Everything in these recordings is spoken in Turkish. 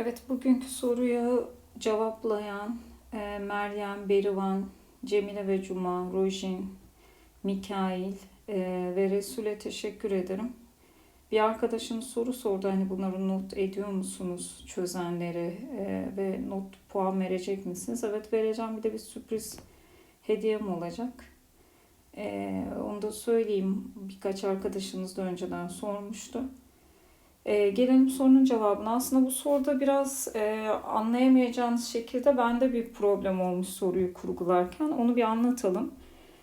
Evet, bugünkü soruyu cevaplayan e, Meryem, Berivan, Cemile ve Cuma, Rojin, Mikail e, ve Resul'e teşekkür ederim. Bir arkadaşım soru sordu hani bunları not ediyor musunuz çözenleri e, ve not puan verecek misiniz? Evet vereceğim bir de bir sürpriz hediyem olacak. E, onu da söyleyeyim birkaç arkadaşımız da önceden sormuştu. E, gelelim sorunun cevabına. Aslında bu soruda biraz e, anlayamayacağınız şekilde bende bir problem olmuş soruyu kurgularken. Onu bir anlatalım.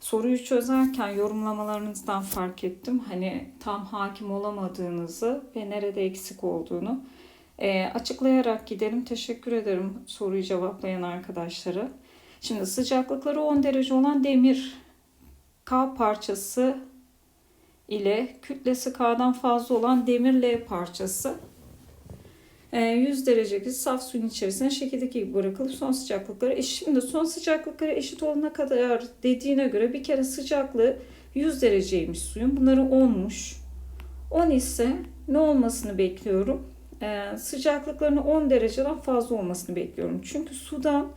Soruyu çözerken yorumlamalarınızdan fark ettim. Hani tam hakim olamadığınızı ve nerede eksik olduğunu. E, açıklayarak gidelim. Teşekkür ederim soruyu cevaplayan arkadaşlara. Şimdi sıcaklıkları 10 derece olan demir K parçası ile kütlesi K'dan fazla olan demir L parçası 100 derecelik saf suyun içerisine şekildeki gibi bırakılıp son sıcaklıkları eşit. Şimdi son sıcaklıkları eşit olana kadar dediğine göre bir kere sıcaklığı 100 dereceymiş suyun. Bunları 10'muş. 10 ise ne olmasını bekliyorum? Ee, sıcaklıklarının 10 dereceden fazla olmasını bekliyorum. Çünkü sudan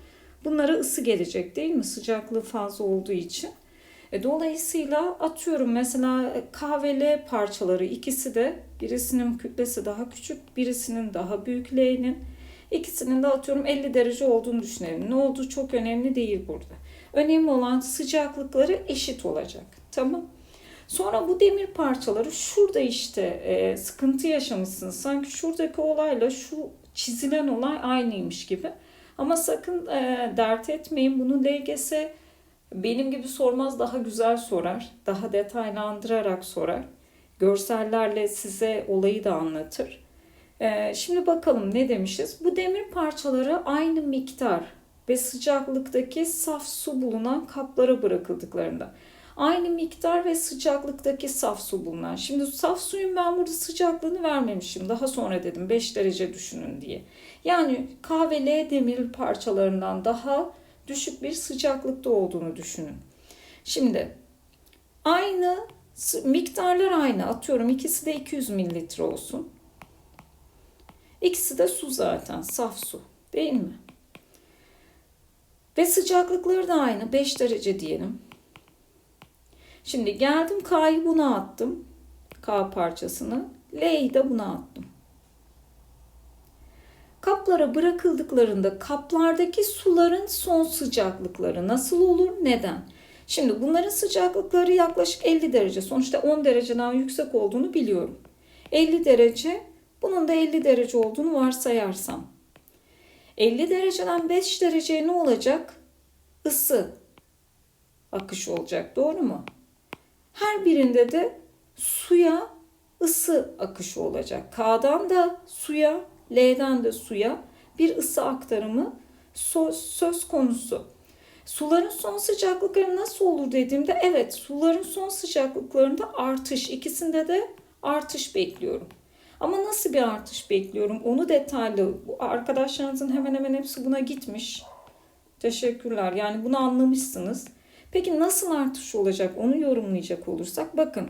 bunlara ısı gelecek değil mi? Sıcaklığı fazla olduğu için. E, dolayısıyla atıyorum mesela K ve L parçaları ikisi de birisinin kütlesi daha küçük, birisinin daha büyük L'nin. İkisinin de atıyorum 50 derece olduğunu düşünelim. Ne olduğu çok önemli değil burada. Önemli olan sıcaklıkları eşit olacak. Tamam. Sonra bu demir parçaları şurada işte e, sıkıntı yaşamışsınız. Sanki şuradaki olayla şu çizilen olay aynıymış gibi. Ama sakın e, dert etmeyin. Bunu LGS benim gibi sormaz daha güzel sorar. Daha detaylandırarak sorar. Görsellerle size olayı da anlatır. Ee, şimdi bakalım ne demişiz? Bu demir parçaları aynı miktar ve sıcaklıktaki saf su bulunan kaplara bırakıldıklarında. Aynı miktar ve sıcaklıktaki saf su bulunan. Şimdi saf suyun ben burada sıcaklığını vermemişim. Daha sonra dedim 5 derece düşünün diye. Yani K ve L demir parçalarından daha düşük bir sıcaklıkta olduğunu düşünün. Şimdi aynı miktarlar aynı. Atıyorum ikisi de 200 mililitre olsun. İkisi de su zaten saf su değil mi? Ve sıcaklıkları da aynı 5 derece diyelim. Şimdi geldim K'yı buna attım. K parçasını. L'yi de buna attım. Kaplara bırakıldıklarında kaplardaki suların son sıcaklıkları nasıl olur? Neden? Şimdi bunların sıcaklıkları yaklaşık 50 derece. Sonuçta 10 dereceden yüksek olduğunu biliyorum. 50 derece, bunun da 50 derece olduğunu varsayarsam. 50 dereceden 5 dereceye ne olacak? Isı akışı olacak. Doğru mu? Her birinde de suya ısı akışı olacak. K'dan da suya L'den de suya bir ısı aktarımı söz konusu. Suların son sıcaklıkları nasıl olur dediğimde evet suların son sıcaklıklarında artış ikisinde de artış bekliyorum. Ama nasıl bir artış bekliyorum onu detaylı arkadaşlarınızın hemen hemen hepsi buna gitmiş. Teşekkürler yani bunu anlamışsınız. Peki nasıl artış olacak onu yorumlayacak olursak bakın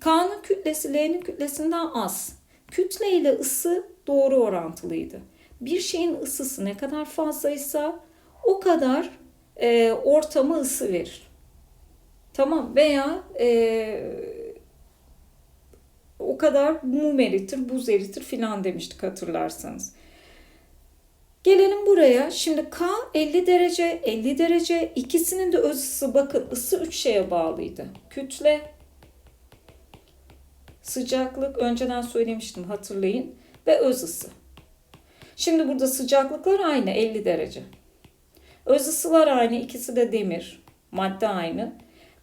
K'nın kütlesi L'nin kütlesinden az. Kütle ile ısı doğru orantılıydı. Bir şeyin ısısı ne kadar fazlaysa o kadar e, ortama ısı verir. Tamam veya e, o kadar mum eritir, buz eritir filan demiştik hatırlarsanız. Gelelim buraya. Şimdi K 50 derece, 50 derece ikisinin de öz ısı bakın ısı 3 şeye bağlıydı. Kütle, sıcaklık önceden söylemiştim hatırlayın ve öz ısı. Şimdi burada sıcaklıklar aynı 50 derece. Öz ısılar aynı ikisi de demir. Madde aynı.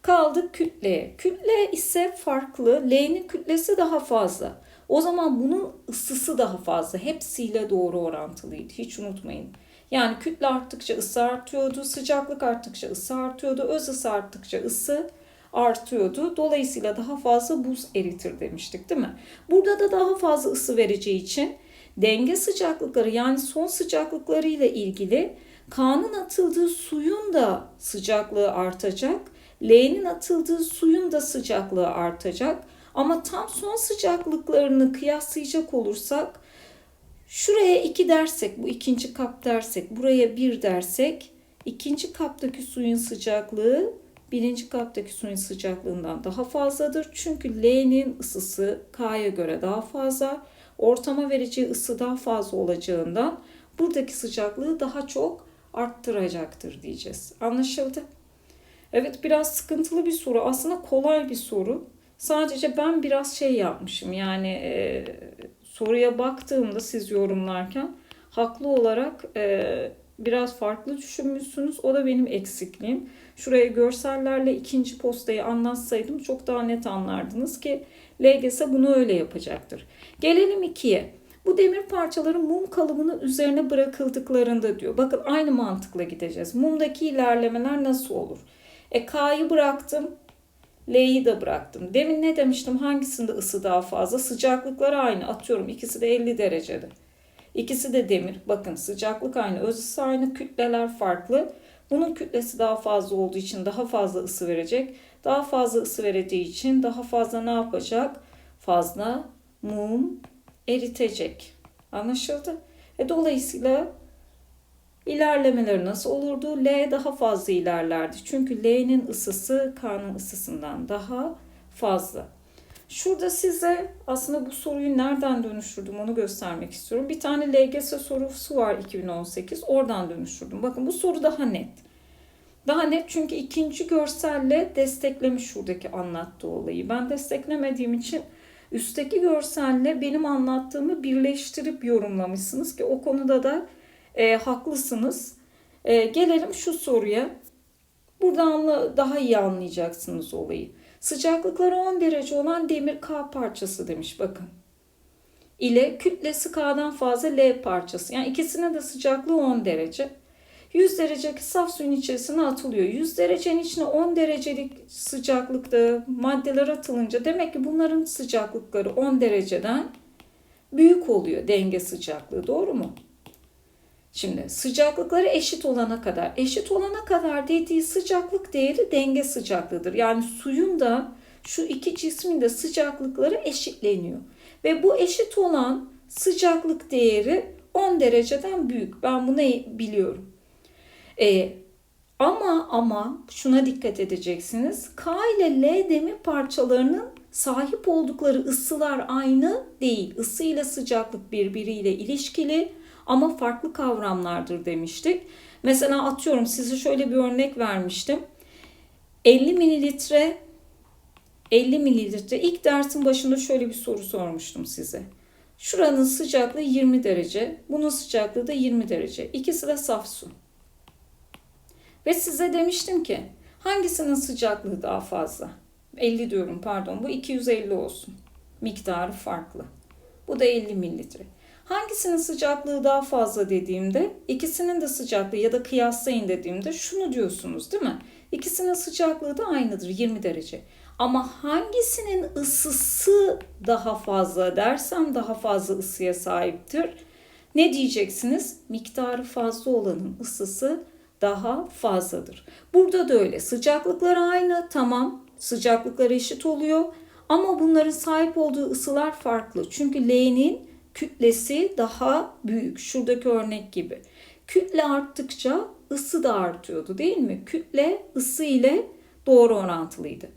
Kaldık kütleye. Kütle ise farklı. L'nin kütlesi daha fazla. O zaman bunun ısısı daha fazla. Hepsiyle doğru orantılıydı. Hiç unutmayın. Yani kütle arttıkça ısı artıyordu. Sıcaklık arttıkça ısı artıyordu. Öz ısı arttıkça ısı artıyordu. Dolayısıyla daha fazla buz eritir demiştik değil mi? Burada da daha fazla ısı vereceği için denge sıcaklıkları yani son sıcaklıkları ile ilgili K'nın atıldığı suyun da sıcaklığı artacak. L'nin atıldığı suyun da sıcaklığı artacak. Ama tam son sıcaklıklarını kıyaslayacak olursak Şuraya 2 dersek, bu ikinci kap dersek, buraya 1 dersek, ikinci kaptaki suyun sıcaklığı birinci kaptaki suyun sıcaklığından daha fazladır. Çünkü L'nin ısısı K'ya göre daha fazla. Ortama vereceği ısı daha fazla olacağından buradaki sıcaklığı daha çok arttıracaktır diyeceğiz. Anlaşıldı? Evet biraz sıkıntılı bir soru. Aslında kolay bir soru. Sadece ben biraz şey yapmışım. Yani e, soruya baktığımda siz yorumlarken haklı olarak e, biraz farklı düşünmüşsünüz. O da benim eksikliğim. Şuraya görsellerle ikinci postayı anlatsaydım çok daha net anlardınız ki LGS bunu öyle yapacaktır. Gelelim ikiye. Bu demir parçaları mum kalıbının üzerine bırakıldıklarında diyor. Bakın aynı mantıkla gideceğiz. Mumdaki ilerlemeler nasıl olur? E K'yı bıraktım. L'yi de bıraktım. Demin ne demiştim? Hangisinde ısı daha fazla? Sıcaklıkları aynı. Atıyorum ikisi de 50 derecede. İkisi de demir. Bakın sıcaklık aynı, öz ısı aynı, kütleler farklı. Bunun kütlesi daha fazla olduğu için daha fazla ısı verecek. Daha fazla ısı vereceği için daha fazla ne yapacak? Fazla mum eritecek. Anlaşıldı? E, dolayısıyla ilerlemeleri nasıl olurdu? L daha fazla ilerlerdi. Çünkü L'nin ısısı K'nın ısısından daha fazla. Şurada size aslında bu soruyu nereden dönüştürdüm onu göstermek istiyorum. Bir tane LGS sorusu var 2018. Oradan dönüştürdüm. Bakın bu soru daha net. Daha net çünkü ikinci görselle desteklemiş şuradaki anlattığı olayı. Ben desteklemediğim için üstteki görselle benim anlattığımı birleştirip yorumlamışsınız ki o konuda da e, haklısınız. E, gelelim şu soruya. Buradan daha iyi anlayacaksınız olayı. Sıcaklıkları 10 derece olan demir K parçası demiş bakın. İle kütlesi K'dan fazla L parçası. Yani ikisinin de sıcaklığı 10 derece. 100 derecelik saf suyun içerisine atılıyor. 100 derecenin içine 10 derecelik sıcaklıkta maddeler atılınca demek ki bunların sıcaklıkları 10 dereceden büyük oluyor denge sıcaklığı. Doğru mu? Şimdi sıcaklıkları eşit olana kadar, eşit olana kadar dediği sıcaklık değeri denge sıcaklığıdır. Yani suyun da şu iki cismin de sıcaklıkları eşitleniyor. Ve bu eşit olan sıcaklık değeri 10 dereceden büyük. Ben bunu biliyorum. E, ama ama şuna dikkat edeceksiniz. K ile L demir parçalarının sahip oldukları ısılar aynı değil. Isı ile sıcaklık birbiriyle ilişkili ama farklı kavramlardır demiştik. Mesela atıyorum size şöyle bir örnek vermiştim. 50 mililitre 50 mililitre ilk dersin başında şöyle bir soru sormuştum size. Şuranın sıcaklığı 20 derece, bunun sıcaklığı da 20 derece. İkisi de saf su. Ve size demiştim ki hangisinin sıcaklığı daha fazla? 50 diyorum pardon bu 250 olsun. Miktarı farklı. Bu da 50 mililitre. Hangisinin sıcaklığı daha fazla dediğimde ikisinin de sıcaklığı ya da kıyaslayın dediğimde şunu diyorsunuz değil mi? İkisinin sıcaklığı da aynıdır 20 derece. Ama hangisinin ısısı daha fazla dersem daha fazla ısıya sahiptir. Ne diyeceksiniz? Miktarı fazla olanın ısısı daha fazladır. Burada da öyle. Sıcaklıkları aynı tamam. Sıcaklıkları eşit oluyor. Ama bunların sahip olduğu ısılar farklı. Çünkü L'nin kütlesi daha büyük. Şuradaki örnek gibi. Kütle arttıkça ısı da artıyordu değil mi? Kütle ısı ile doğru orantılıydı.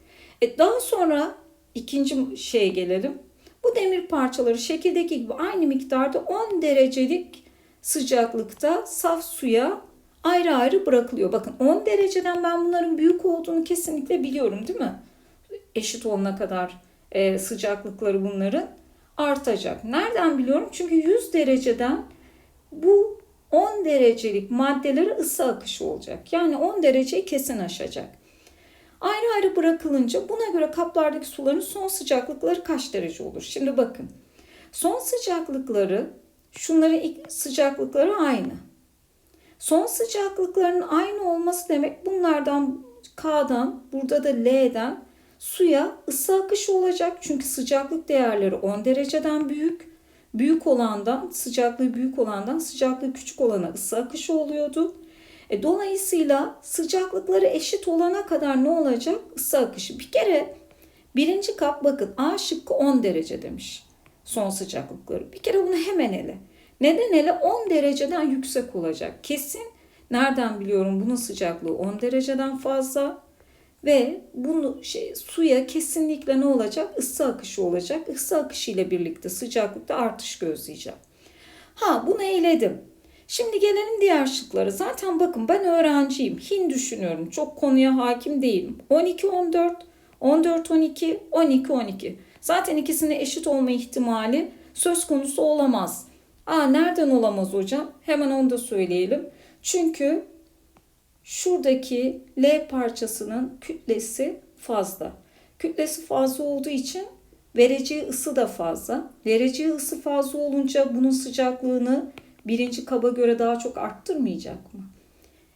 E daha sonra ikinci şeye gelelim. Bu demir parçaları şekildeki gibi aynı miktarda 10 derecelik sıcaklıkta saf suya ayrı ayrı bırakılıyor. Bakın 10 dereceden ben bunların büyük olduğunu kesinlikle biliyorum değil mi? Eşit olana kadar e, sıcaklıkları bunların artacak. Nereden biliyorum? Çünkü 100 dereceden bu 10 derecelik maddelere ısı akışı olacak. Yani 10 dereceyi kesin aşacak. Ayrı ayrı bırakılınca buna göre kaplardaki suların son sıcaklıkları kaç derece olur? Şimdi bakın. Son sıcaklıkları şunların sıcaklıkları aynı. Son sıcaklıkların aynı olması demek bunlardan K'dan, burada da L'den suya ısı akışı olacak. Çünkü sıcaklık değerleri 10 dereceden büyük. Büyük olandan, sıcaklığı büyük olandan sıcaklığı küçük olana ısı akışı oluyordu. E, dolayısıyla sıcaklıkları eşit olana kadar ne olacak? Isı akışı. Bir kere birinci kap bakın A şıkkı 10 derece demiş son sıcaklıkları. Bir kere bunu hemen ele. Neden hele 10 dereceden yüksek olacak. Kesin nereden biliyorum bunun sıcaklığı 10 dereceden fazla ve bunu şey suya kesinlikle ne olacak? Isı akışı olacak. Isı akışı ile birlikte sıcaklıkta artış gözleyeceğim. Ha bunu eyledim. Şimdi gelelim diğer şıklara. Zaten bakın ben öğrenciyim. Hin düşünüyorum. Çok konuya hakim değilim. 12 14 14 12 12 12. Zaten ikisinin eşit olma ihtimali söz konusu olamaz. Aa nereden olamaz hocam? Hemen onu da söyleyelim. Çünkü şuradaki L parçasının kütlesi fazla. Kütlesi fazla olduğu için vereceği ısı da fazla. Vereceği ısı fazla olunca bunun sıcaklığını birinci kaba göre daha çok arttırmayacak mı?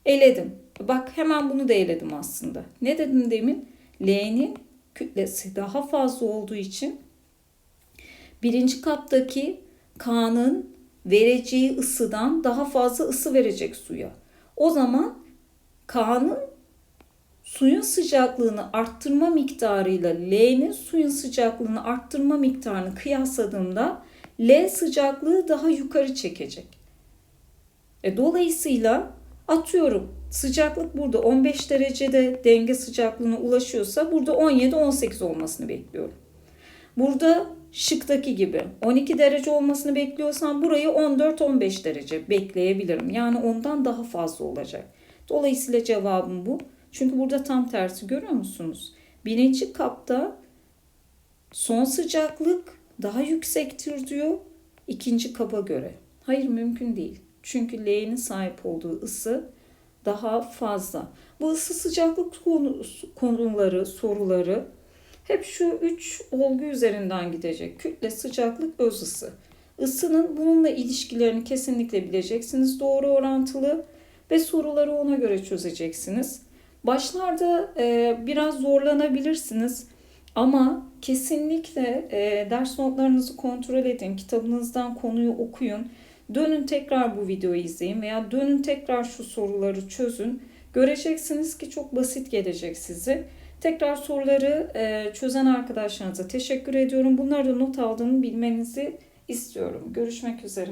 Eledim. Bak hemen bunu da eledim aslında. Ne dedim demin? L'nin kütlesi daha fazla olduğu için birinci kaptaki K'nın vereceği ısıdan daha fazla ısı verecek suya. O zaman K'nın suyun sıcaklığını arttırma miktarıyla L'nin suyun sıcaklığını arttırma miktarını kıyasladığımda L sıcaklığı daha yukarı çekecek. E, dolayısıyla atıyorum sıcaklık burada 15 derecede denge sıcaklığına ulaşıyorsa burada 17-18 olmasını bekliyorum. Burada şıktaki gibi 12 derece olmasını bekliyorsam burayı 14-15 derece bekleyebilirim. Yani ondan daha fazla olacak. Dolayısıyla cevabım bu. Çünkü burada tam tersi görüyor musunuz? Birinci kapta son sıcaklık daha yüksektir diyor ikinci kaba göre. Hayır mümkün değil. Çünkü L'nin sahip olduğu ısı daha fazla. Bu ısı sıcaklık konuları, soruları hep şu üç olgu üzerinden gidecek. Kütle, sıcaklık, öz ısı. Isının bununla ilişkilerini kesinlikle bileceksiniz. Doğru orantılı ve soruları ona göre çözeceksiniz. Başlarda e, biraz zorlanabilirsiniz ama kesinlikle e, ders notlarınızı kontrol edin, kitabınızdan konuyu okuyun. Dönün tekrar bu videoyu izleyin veya dönün tekrar şu soruları çözün. Göreceksiniz ki çok basit gelecek size. Tekrar soruları e, çözen arkadaşlarınıza teşekkür ediyorum. Bunları da not aldığımı bilmenizi istiyorum. Görüşmek üzere.